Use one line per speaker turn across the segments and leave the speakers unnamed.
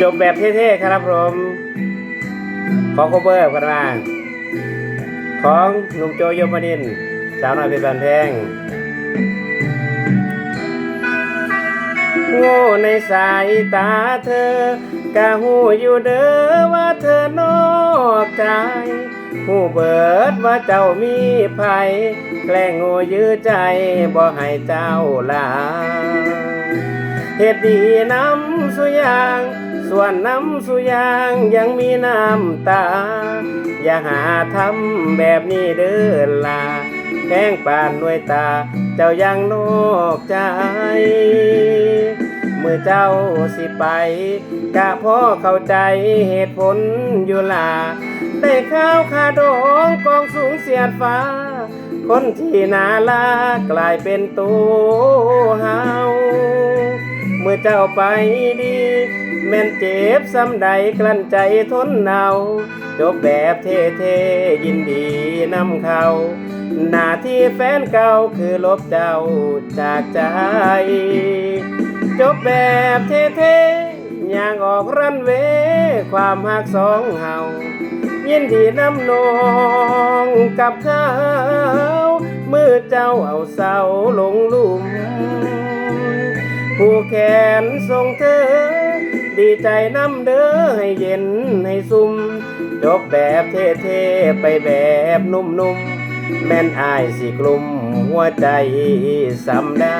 จบแบบเท่ๆครับผมขอโคเบอร์กันมาของหนุ่มโจโยมนินสาวน้อยเพชรบานแพงโง่ในสายตาเธอกะหูอยู่เด้อว่าเธอนอกใจหูเบิดว่าเจ้ามีภัยแกล้งโง่ยื้อใจบ่ให้เจ้าลา เหตุดีน้ำสุยาง ส่วนน้ำสุยางยังมีน้ำตา อย่าหาทำแบบนี้เด้อลาแพงปานด้วยตา เจ้ายังนอกใจ เมื่อเจ้าสิไปกะพ่อเข้าใจเหตุผลอยู่ล่ะได้ข้าวคาดองกองสูงเสียดฟ้า คนที่น่าลากลายเป็นตัวเฮา มื่อเจ้าไปดี แม่นเจ็บซ้ำใดกลั้นใจทนเอาจบแบบเท่ๆยินดีนำเขา หน้าที่แฟนเก่าคือลบเจ้าจากใจ จบแบบเท่ๆย่างออกรันเว ความหักสองเฮายินดีนำนองกับเขา มือเจ้าเอาเสาลงลุ่ม ผู้แขนทรงเธอ ดีใจน้ำเด้อให้เย็นให้ซุ่มจบแบบเท่ๆไปแบบนุ่มๆ แม่นอายสิกลุ่มหัวใจสำได้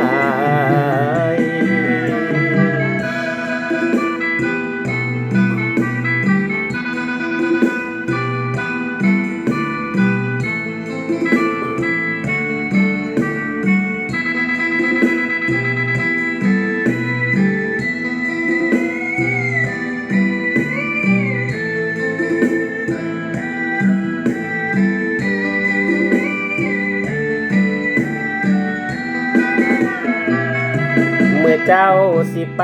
เจ้าสิไป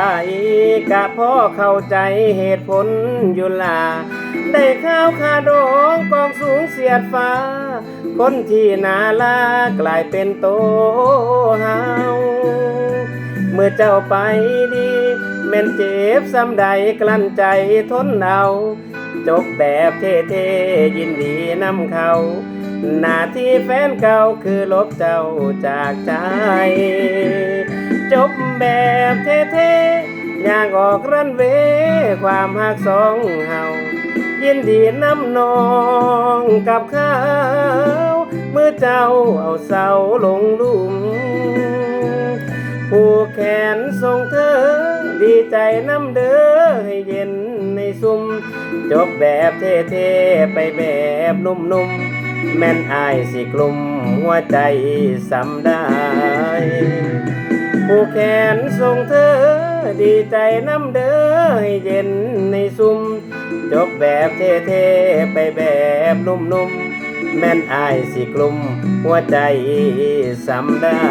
กะพ่อเข้าใจเหตุผลอยู่ล่ะได้ข้าวคาดองกองสูงเสียดฟ้า คนที่นาลากลายเป็นโตเฮาเมื่อเจ้าไปดีแม่นเจ็บซ้ำใดกลั้นใจทนเอาจบแบบเท่ๆยินดีนำเขาหน้าที่แฟนเก่าคือลบเจ้าจากใจ จบแบบเท่ๆอย่างออกรันเวความหักสองเฮายินดีน้ำนองกับเขาเมื่อเจ้าเอาเสาลงลุมผู้แขนทรงเธอ ดีใจน้ำเด้อให้เย็นในซุ่มจบแบบเท่ๆ ไปแบบนุ่มๆ แม่นอายสิกลุ่มหัวใจสำได้ ผู้แขนทรงเธอ ดีใจน้ำเด้อให้เย็นในซุ่มจบแบบเท่ๆไปแบบนุ่มๆ แม่นอายสิกลุ่มหัวใจสำได้